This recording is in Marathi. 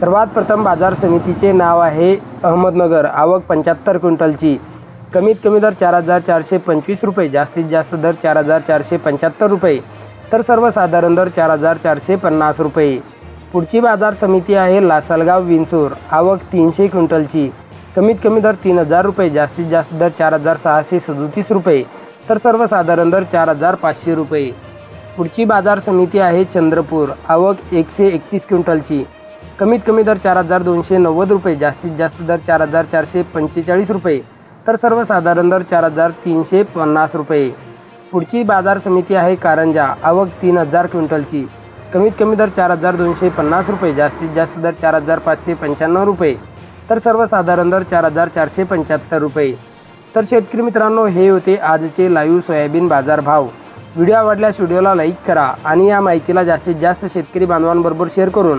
सर्वात प्रथम बाजार समितीचे नाव आहे अहमदनगर. आवक पंच्याहत्तर क्विंटलची. कमीत कमी दर चार हजार चारशे पंचवीस रुपये जास्तीत जास्त दर चार हजार चारशे पंच्याहत्तर रुपये तर सर्वसाधारण दर चार हजार चारशे पन्नास रुपये. पुढची बाजार समिती आहे लासलगाव विंचूर. आवक तीनशे क्विंटलची. कमीत कमी दर तीन हजार रुपये जास्तीत जास्त दर चार हजार सहाशे सदोतीस रुपये तर सर्वसाधारण दर चार हजार पाचशे रुपये. पुढची बाजार समिती आहे चंद्रपूर. आवक एकशे एकतीस क्विंटलची. कमीत कमी दर चार हजार दोनशे नव्वद रुपये जास्तीत जास्त दर चार हजार चारशे पंचेचाळीस रुपये तर सर्वसाधारण दर चार हजार तीनशे पन्नास रुपये. पुढची बाजार समिती आहे कारंजा आवक तीन हजार क्विंटलची. कमीत कमी दर चार हजार दोनशे पन्नास रुपये जास्तीत जास्त दर चार हजार पाचशे पंच्याण्णव रुपये तर सर्वसाधारण दर चार हजार चारशे पंच्याहत्तर रुपये. तर शेतकरी मित्रांनो हे होते आजचे लाईव्ह सोयाबीन बाजार भाव व्हिडिओ आवडल्यास व्हिडिओला लाईक करा आणि या माहितीला जास्तीत जास्त शेतकरी बांधवांबरोबर शेअर करून